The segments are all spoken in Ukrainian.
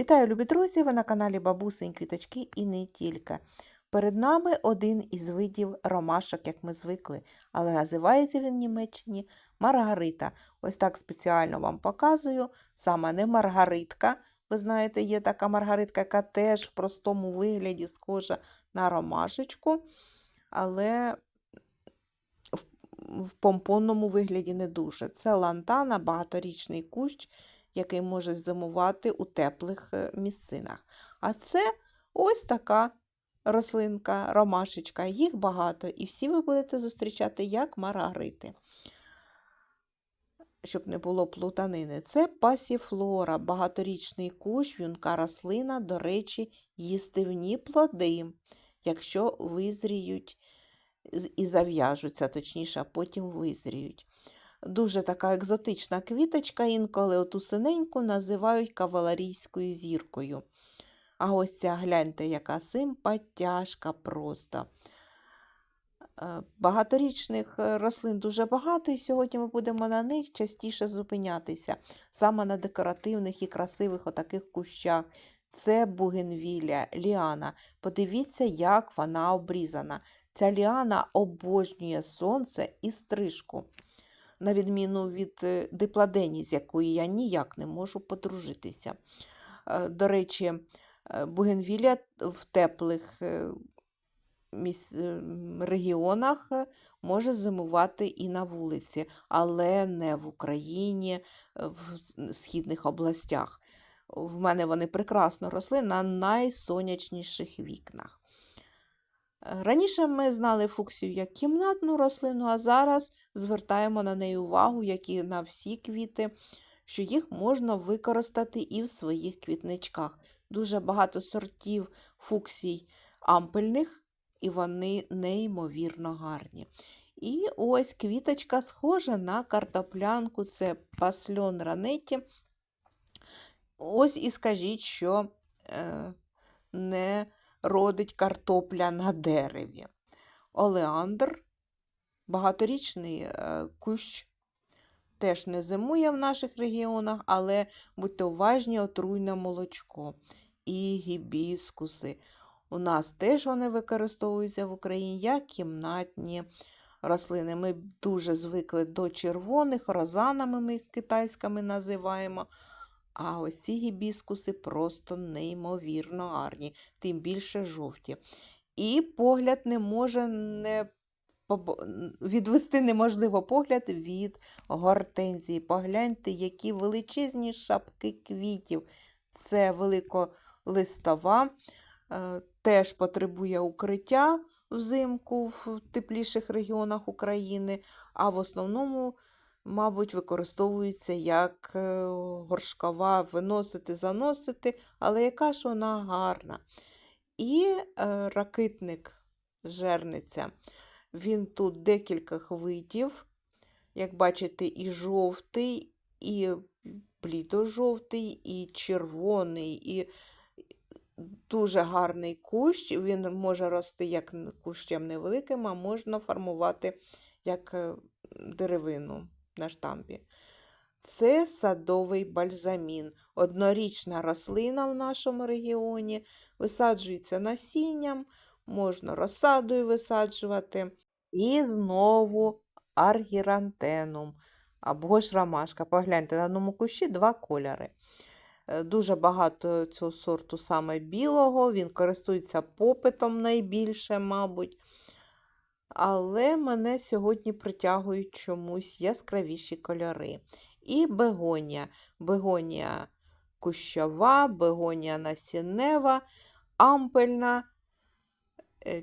Вітаю, любі друзі! Ви на каналі Бабусень Квіточки і не тільки. Перед нами один із видів ромашок, як ми звикли, але називається він в Німеччині Маргарита. Ось так спеціально вам показую. Саме не Маргаритка. Ви знаєте, є така маргаритка, яка теж в простому вигляді схожа на ромашечку, але в, помпонному вигляді не дуже. Це лантана, багаторічний кущ, який може зимувати у теплих е, місцинах. А це ось така рослинка, ромашечка. Їх багато, і всі ви будете зустрічати як маргарити. Щоб не було плутанини. Це пасіфлора, багаторічний кущ, юнка рослина, до речі, їстивні плоди, якщо визріють і зав'яжуться, точніше, а потім визріють. Дуже така екзотична квіточка, інколи оту синеньку називають кавалерійською зіркою. А ось ця гляньте, яка симпатяшка просто. Е, Багаторічних е, рослин дуже багато, і сьогодні ми будемо на них частіше зупинятися, саме на декоративних і красивих отаких кущах. Це бугенвілля, ліана. Подивіться, як вона обрізана. Ця ліана обожнює сонце і стрижку, на відміну від е, дипладені, з якою я ніяк не можу подружитися. Е, До речі, е, бугенвілля в теплих регіонах може зимувати і на вулиці, але не в Україні, в східних областях. В мене вони прекрасно росли на найсонячніших вікнах. Раніше ми знали фуксію як кімнатну рослину, а зараз звертаємо на неї увагу, як і на всі квіти, що їх можна використати і в своїх квітничках. Дуже багато сортів фуксій ампельних, і вони неймовірно гарні. І ось квіточка схожа на картоплянку, це пасльон ранеті. Ось і скажіть, що е, не родить картопля на дереві. Олеандр, багаторічний е, кущ, теж не зимує в наших регіонах, але будьте уважні, отруйне молочко. І гібіскуси. У нас теж вони використовуються в Україні як кімнатні рослини. Ми дуже звикли до червоних, розанами ми їх китайськими називаємо. А ось ці гібіскуси просто неймовірно гарні, тим більше жовті. І погляд не може не відвести неможливо погляд від гортензії. Погляньте, які величезні шапки квітів. Це великолистова, е, теж потребує укриття взимку в тепліших регіонах України, а в основному мабуть, використовується як е, горшкова виносити, заносити, але яка ж вона гарна. І е, ракитник жерниця. Він тут декілька видів. Як бачите, і жовтий, і блідо-жовтий, і червоний, і дуже гарний кущ. Він може рости як кущем невеликим, а можна формувати як е, деревину на штампі. Це садовий бальзамін, однорічна рослина в нашому регіоні, висаджується насінням, можна розсадою висаджувати. І знову аргірантенум або ж ромашка. Погляньте, на одному кущі два кольори. Е, Дуже багато цього сорту саме білого, він користується попитом найбільше, мабуть. Але мене сьогодні притягують чомусь яскравіші кольори. І бегонія. Бегонія кущова, бегонія насіннева, ампельна, е,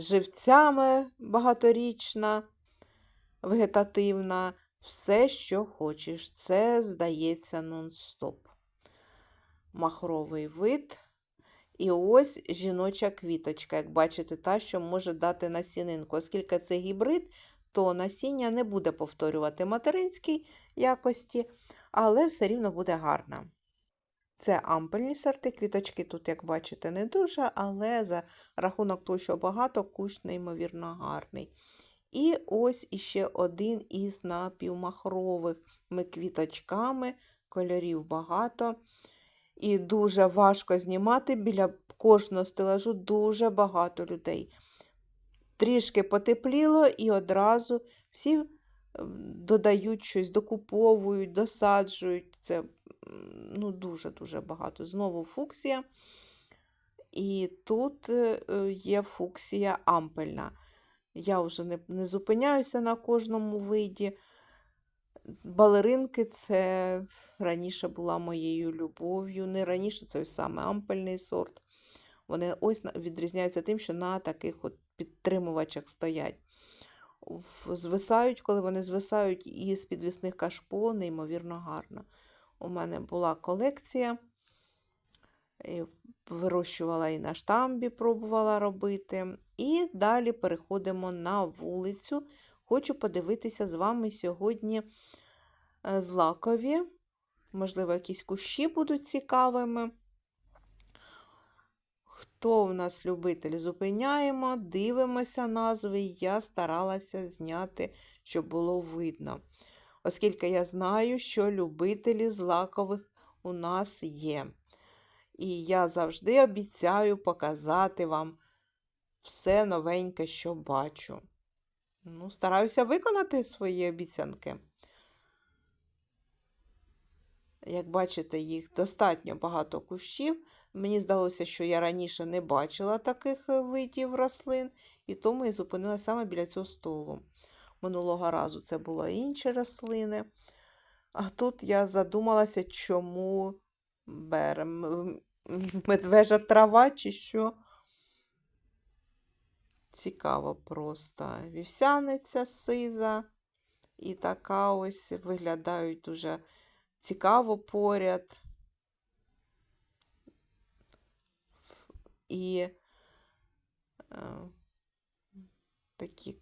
живцями багаторічна, вегетативна. Все, що хочеш. Це, здається, нон-стоп. Махровий вид. І ось жіноча квіточка, як бачите, та, що може дати насінинку. Оскільки це гібрид, то насіння не буде повторювати материнській якості, але все рівно буде гарна. Це ампельні сорти, квіточки тут, як бачите, не дуже, але за рахунок того, що багато, кущ неймовірно гарний. І ось іще один із напівмахровими квіточками, кольорів багато. І дуже важко знімати біля кожного стелажу дуже багато людей. Трішки потепліло і одразу всі додають щось, докуповують, досаджують. Це ну, дуже-дуже багато. Знову фуксія. І тут е, е, є фуксія ампельна. Я вже не, не зупиняюся на кожному виді. Балеринки це раніше була моєю любов'ю. Не раніше це ось саме ампельний сорт. Вони ось відрізняються тим, що на таких от підтримувачах стоять. Звисають, коли вони звисають із підвісних кашпо, неймовірно гарно. У мене була колекція. Вирощувала і на штамбі, пробувала робити. І далі переходимо на вулицю. Хочу подивитися з вами сьогодні е, злакові. Можливо, якісь кущі будуть цікавими. Хто в нас любитель? Зупиняємо, дивимося назви. Я старалася зняти, щоб було видно. Оскільки я знаю, що любителі злакових у нас є. І я завжди обіцяю показати вам все новеньке, що бачу. Ну, стараюся виконати свої обіцянки. Як бачите, їх достатньо багато кущів. Мені здалося, що я раніше не бачила таких е, видів рослин, і тому і зупинилася саме біля цього столу. Минулого разу це були інші рослини. А тут я задумалася, чому беремо медвежа трава чи що. Цікаво просто. Вівсяниця сиза. І така ось виглядають дуже цікаво поряд. І е, такі.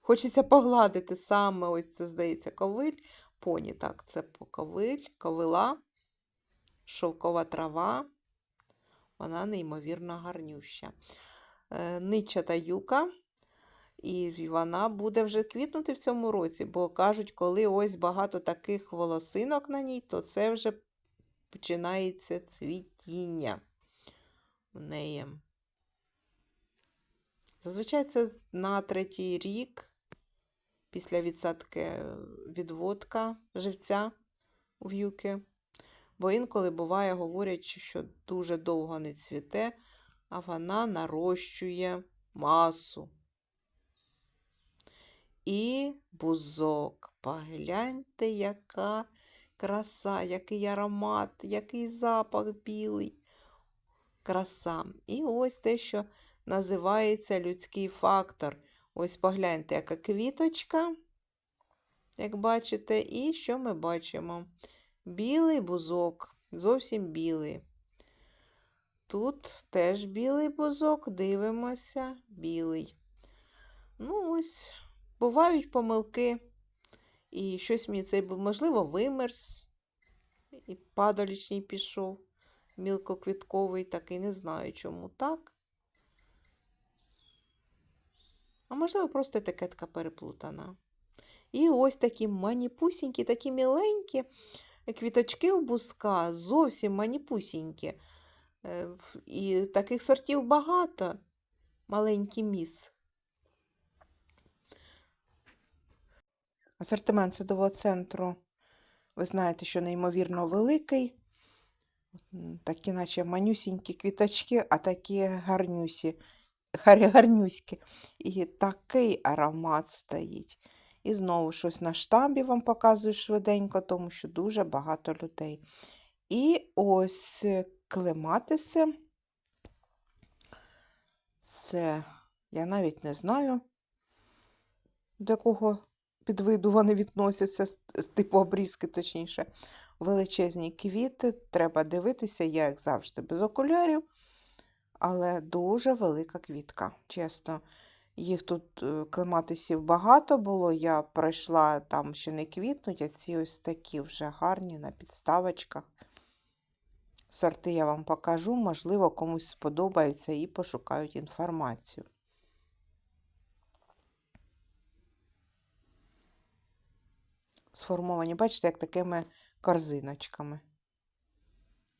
Хочеться погладити саме, ось це, здається, ковиль. Поні, так, це ковиль, ковила, шовкова трава. Вона неймовірно гарнюща. Е, Ничата юка. І вона буде вже квітнути в цьому році, бо кажуть, коли ось багато таких волосинок на ній, то це вже починається цвітіння в неї. Зазвичай це на третій рік після відсадки е, відводка живця у в'юки. Бо інколи буває, говорять, що дуже довго не цвіте, а вона нарощує масу. І бузок. Погляньте, яка краса, який аромат, який запах білий. Краса. І ось те, що називається людський фактор. Ось погляньте, яка квіточка, як бачите, і що ми бачимо? Білий бузок, зовсім білий. Тут теж білий бузок, дивимося, білий. Ну, ось, бувають помилки. І щось мені цей можливо, вимерз, і падалічний пішов, мілкоквітковий, такий, не знаю, чому так. А можливо, просто етикетка переплутана. І ось такі маніпусінькі, такі міленькі квіточки у бузка, зовсім маніпусінькі. Е, І таких сортів багато. Маленький міс. Асортимент садового центру, ви знаєте, що неймовірно великий. Такі, наче манюсінькі квіточки, а такі гарнюсі, гар- гарнюські. І такий аромат стоїть. І знову щось на штамбі вам показую швиденько, тому що дуже багато людей. І ось клематиси. Це я навіть не знаю, до якого підвиду вони відносяться, типу обрізки, точніше. Величезні квіти, треба дивитися, я, як завжди, без окулярів, але дуже велика квітка, чесно. Їх тут е, клематисів багато було, я пройшла, там ще не квітнуть, а ці ось такі вже гарні на підставочках. Сорти я вам покажу, можливо, комусь сподобаються і пошукають інформацію. Сформовані, бачите, як такими корзиночками.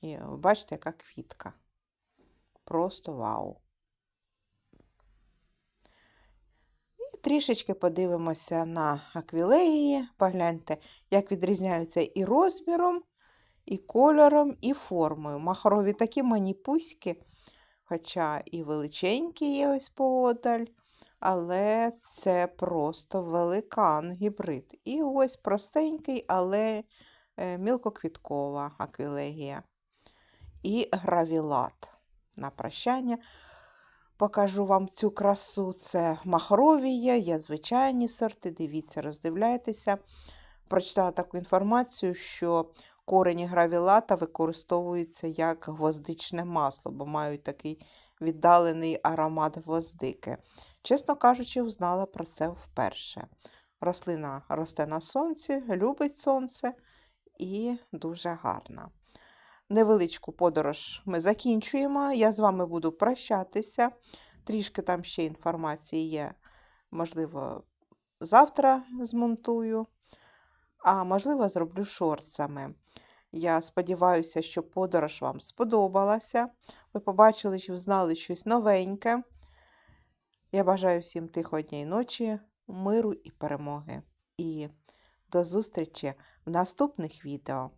І бачите, яка квітка. Просто вау. І трішечки подивимося на аквілегії. Погляньте, як відрізняються і розміром, і кольором, і формою. Махрові такі маніпуськи, хоча і величенькі є ось поодаль. Але це просто великан гібрид. І ось простенький, але е, мілкоквіткова аквілегія. І гравілат. На прощання покажу вам цю красу. Це махрові є, є звичайні сорти. Дивіться, роздивляйтеся. Прочитала таку інформацію, що корені гравілата використовуються як гвоздичне масло, бо мають такий віддалений аромат гвоздики. Чесно кажучи, знала про це вперше. Рослина росте на сонці, любить сонце і дуже гарна. Невеличку подорож ми закінчуємо. Я з вами буду прощатися. Трішки там ще інформації є. Можливо, завтра змонтую, а можливо, зроблю шорцами. Я сподіваюся, що подорож вам сподобалася. Ви побачили, що знали щось новеньке. Я бажаю всім тихої дня ночі, миру і перемоги. І до зустрічі в наступних відео.